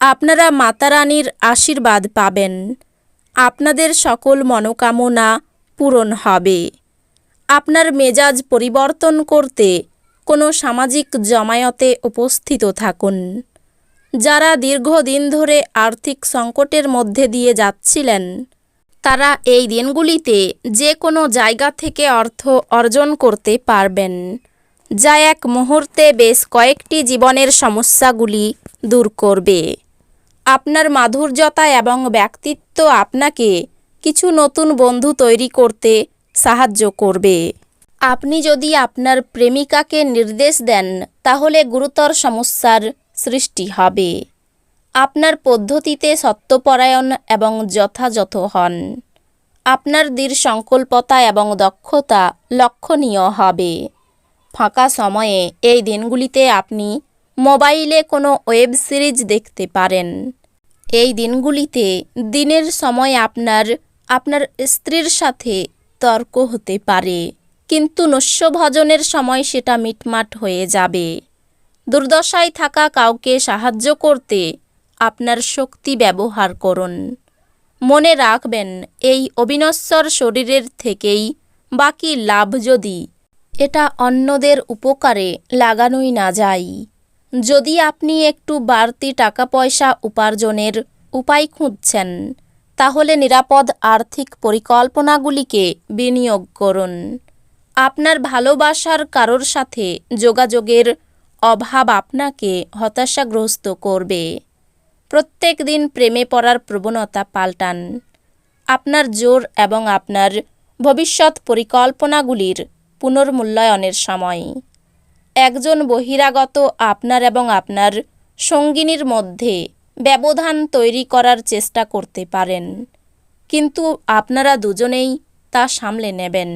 আপনারা মাতারানীর আশীর্বাদ পাবেন। আপনাদের সকল মনোকামনা পূরণ হবে। আপনার মেজাজ পরিবর্তন করতে কোনো সামাজিক জমায়েতে উপস্থিত থাকুন। যারা দীর্ঘদিন ধরে আর্থিক সংকটের মধ্যে দিয়ে যাচ্ছিলেন, তারা এই দিনগুলিতে যে কোনো জায়গা থেকে অর্থ অর্জন করতে পারবেন, যা এক মুহূর্তে বেশ কয়েকটি জীবনের সমস্যাগুলি দূর করবে। আপনার মাধুর্যতা এবং ব্যক্তিত্ব আপনাকে কিছু নতুন বন্ধু তৈরি করতে সাহায্য করবে। আপনি যদি আপনার প্রেমিকাকে নির্দেশ দেন, তাহলে গুরুতর সমস্যার সৃষ্টি হবে। আপনার পদ্ধতিতে সত্যপরায়ণ এবং যথাযথ হন। আপনার দৃঢ় সংকল্পতা এবং দক্ষতা লক্ষণীয় হবে। ফাঁকা সময়ে এই দিনগুলিতে আপনি মোবাইলে কোনো ওয়েব সিরিজ দেখতে পারেন। এই দিনগুলিতে দিনের সময় আপনার আপনার স্ত্রীর সাথে তর্ক হতে পারে। কিন্তু নস্যভজনের সময় সেটা মিটমাট হয়ে যাবে। দুর্দশায় থাকা কাউকে সাহায্য করতে আপনার শক্তি ব্যবহার করুন। মনে রাখবেন, এই অবিনশ্বর শরীরের থেকেই বাকি লাভ যদি এটা অন্যদের উপকারে লাগানোই না যায়। যদি আপনি একটু বাড়তি টাকা পয়সা উপার্জনের উপায় খুঁজছেন, তাহলে নিরাপদ আর্থিক পরিকল্পনাগুলিকে বিনিয়োগ করুন। আপনার ভালোবাসার কারোর সাথে যোগাযোগের অভাব আপনাকে হতাশাগ্রস্ত করবে। প্রত্যেক দিন প্রেমে পড়ার প্রবণতা পাল্টান। আপনার জোর এবং আপনার ভবিষ্যৎ পরিকল্পনাগুলির পুনর্মূল্যায়নের সময়। একজন বহিরাগত আপনার এবং আপনার সঙ্গিনীর মধ্যে ব্যবধান তৈরি করার চেষ্টা করতে পারেন। কিন্তু আপনারা দুজনেই তা সামলে নেবেন।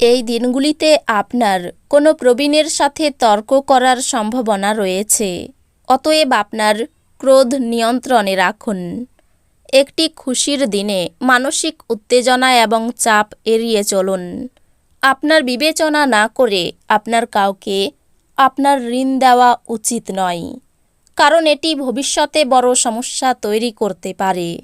এই দিনগুলিতে আপনার কোনো প্রবীণের সাথে তর্ক করার সম্ভাবনা রয়েছে। অতএব আপনার ক্রোধ নিয়ন্ত্রণে রাখুন। একটি খুশির দিনে মানসিক উত্তেজনা এবং চাপ এড়িয়ে চলুন। আপনার বিবেচনা না করে আপনার কাউকে আপনার ঋণ দেওয়া উচিত নয়। কারণ এটি ভবিষ্যতে বড় সমস্যা তৈরি করতে পারে।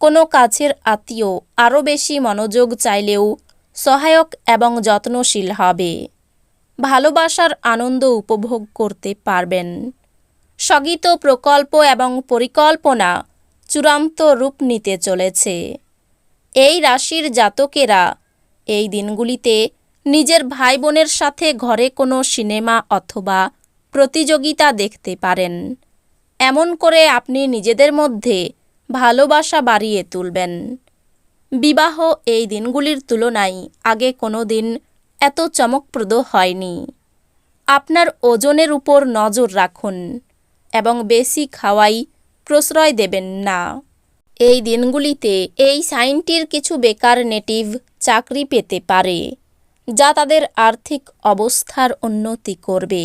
কোনো কাছের আত্মীয় আরও বেশি মনোযোগ চাইলেও সহায়ক এবং যত্নশীল হবে। ভালোবাসার আনন্দ উপভোগ করতে পারবেন। স্থগিত প্রকল্প এবং পরিকল্পনা চূড়ান্ত রূপ নিতে চলেছে। এই রাশির জাতকেরা এই দিনগুলিতে নিজের ভাই বোনের সাথে ঘরে কোনো সিনেমা অথবা প্রতিযোগিতা দেখতে পারেন। এমন করে আপনি নিজেদের মধ্যে ভালোবাসা বাড়িয়ে তুলবেন। বিবাহ এই দিনগুলির তুলনায় আগে কোনো দিন এত চমকপ্রদ হয়নি। আপনার ওজনের উপর নজর রাখুন এবং বেশি খাওয়াই প্রশ্রয় দেবেন না। এই দিনগুলিতে এই সাইনটির কিছু বেকার নেটিভ চাকরি পেতে পারে, যা তাদের আর্থিক অবস্থার উন্নতি করবে।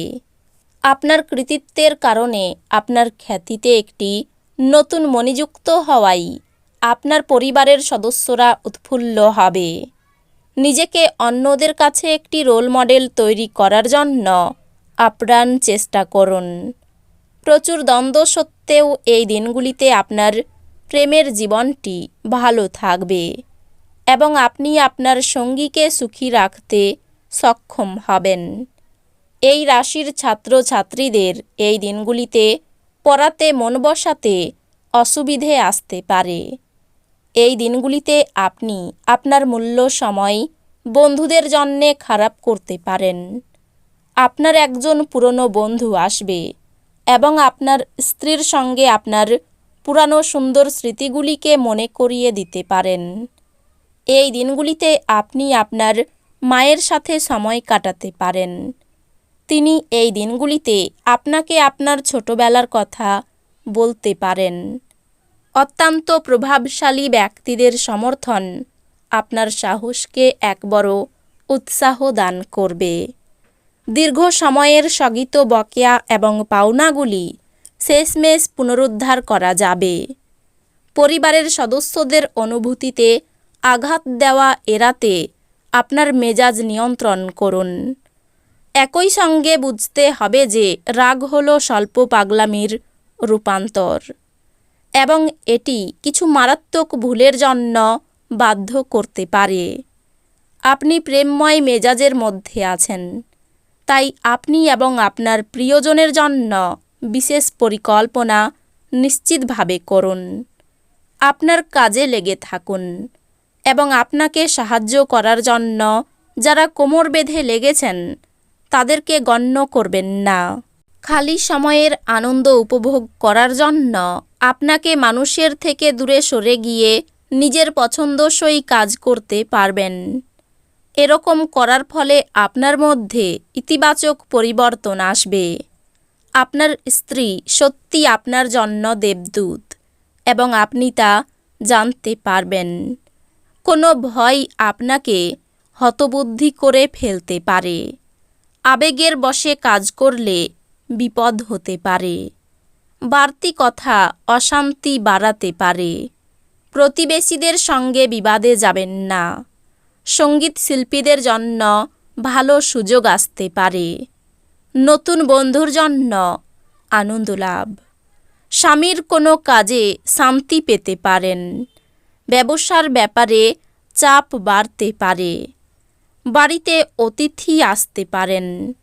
আপনার কৃতিত্বের কারণে আপনার খ্যাতিতে একটি নতুন মনিযুক্ত হওয়াই আপনার পরিবারের সদস্যরা উৎফুল্ল হবে। নিজেকে অন্যদের কাছে একটি রোল মডেল তৈরি করার জন্য আপ্রাণ চেষ্টা করুন। প্রচুর দ্বন্দ্ব সত্ত্বেও এই দিনগুলিতে আপনার প্রেমের জীবনটি ভালো থাকবে এবং আপনি আপনার সঙ্গীকে সুখী রাখতে সক্ষম হবেন। এই রাশির ছাত্রছাত্রীদের এই দিনগুলিতে পড়াতে, মন বসাতে অসুবিধে আসতে পারে। এই দিনগুলিতে আপনি আপনার মূল্য, সময় বন্ধুদের জন্যে খারাপ করতে পারেন। আপনার একজন পুরনো বন্ধু আসবে এবং আপনার স্ত্রীর সঙ্গে আপনার পুরানো সুন্দর স্মৃতিগুলিকে মনে করিয়ে দিতে পারেন। এই দিনগুলিতে আপনি আপনার মায়ের সাথে সময় কাটাতে পারেন। তিনি এই দিনগুলিতে আপনাকে আপনার ছোটবেলার কথা বলতে পারেন। অত্যন্ত প্রভাবশালী ব্যক্তিদের সমর্থন আপনার সাহসকে এক বড় উৎসাহ দান করবে। দীর্ঘ সময়ের স্থগিত বকেয়া এবং পাওনাগুলি শেষমেশ পুনরুদ্ধার করা যাবে। পরিবারের সদস্যদের অনুভূতিতে আঘাত দেওয়া এড়াতে আপনার মেজাজ নিয়ন্ত্রণ করুন। একই সঙ্গে বুঝতে হবে যে রাগ হলো স্বল্প পাগলামির রূপান্তর এবং এটি কিছু মারাত্মক ভুলের জন্য বাধ্য করতে পারে। আপনি প্রেমময় মেজাজের মধ্যে আছেন, তাই আপনি এবং আপনার প্রিয়জনের জন্য বিশেষ পরিকল্পনা নিশ্চিতভাবে করুন। আপনার কাজে লেগে থাকুন এবং আপনাকে সাহায্য করার জন্য যারা কোমর বেঁধে লেগেছেন, তাদেরকে গণ্য করবেন না। খালি সময়ের আনন্দ উপভোগ করার জন্য আপনাকে মানুষের থেকে দূরে সরে গিয়ে নিজের পছন্দসই কাজ করতে পারবেন। এরকম করার ফলে আপনার মধ্যে ইতিবাচক পরিবর্তন আসবে। আপনার স্ত্রী সত্যি আপনার জন্য দেবদূত এবং আপনি তা জানতে পারবেন। কোনো ভয় আপনাকে হতবুদ্ধি করে ফেলতে পারে। আবেগের বশে কাজ করলে বিপদ হতে পারে। বাড়তি কথা অশান্তি বাড়াতে পারে। প্রতিবেশীদের সঙ্গে বিবাদে যাবেন না। সংগীত শিল্পীদের জন্য ভালো সুযোগ আসতে পারে। নতুন বন্ধুর জন্য আনন্দ লাভ। স্বামীর কোনো কাজে শান্তি পেতে পারেন। ব্যবসার ব্যাপারে চাপ বাড়তে পারে। বাড়িতে অতিথি আসতে পারেন।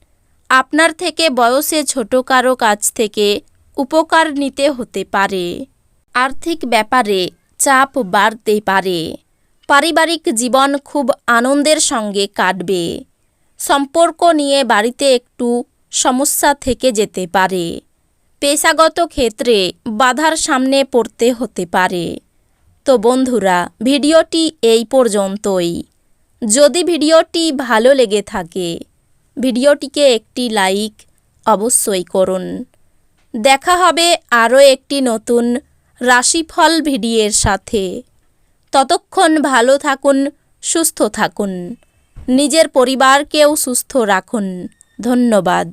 আপনার থেকে বয়সে ছোট কারও কাছ থেকে উপকার নিতে হতে পারে। আর্থিক ব্যাপারে চাপ বাড়তে পারে। পারিবারিক জীবন খুব আনন্দের সঙ্গে কাটবে। সম্পর্ক নিয়ে বাড়িতে একটু সমস্যা থেকে যেতে পারে। পেশাগত ক্ষেত্রে বাধার সামনে পড়তে হতে পারে। তো বন্ধুরা, ভিডিওটি এই পর্যন্তই। যদি ভিডিওটি ভালো লেগে থাকে, ভিডিওটিকে একটি লাইক অবশ্যই করুন। দেখা হবে আরও একটি নতুন রাশিফল ভিডিওর সাথে। ততক্ষণ ভালো থাকুন, সুস্থ থাকুন। নিজের পরিবারকেও সুস্থ রাখুন। ধন্যবাদ।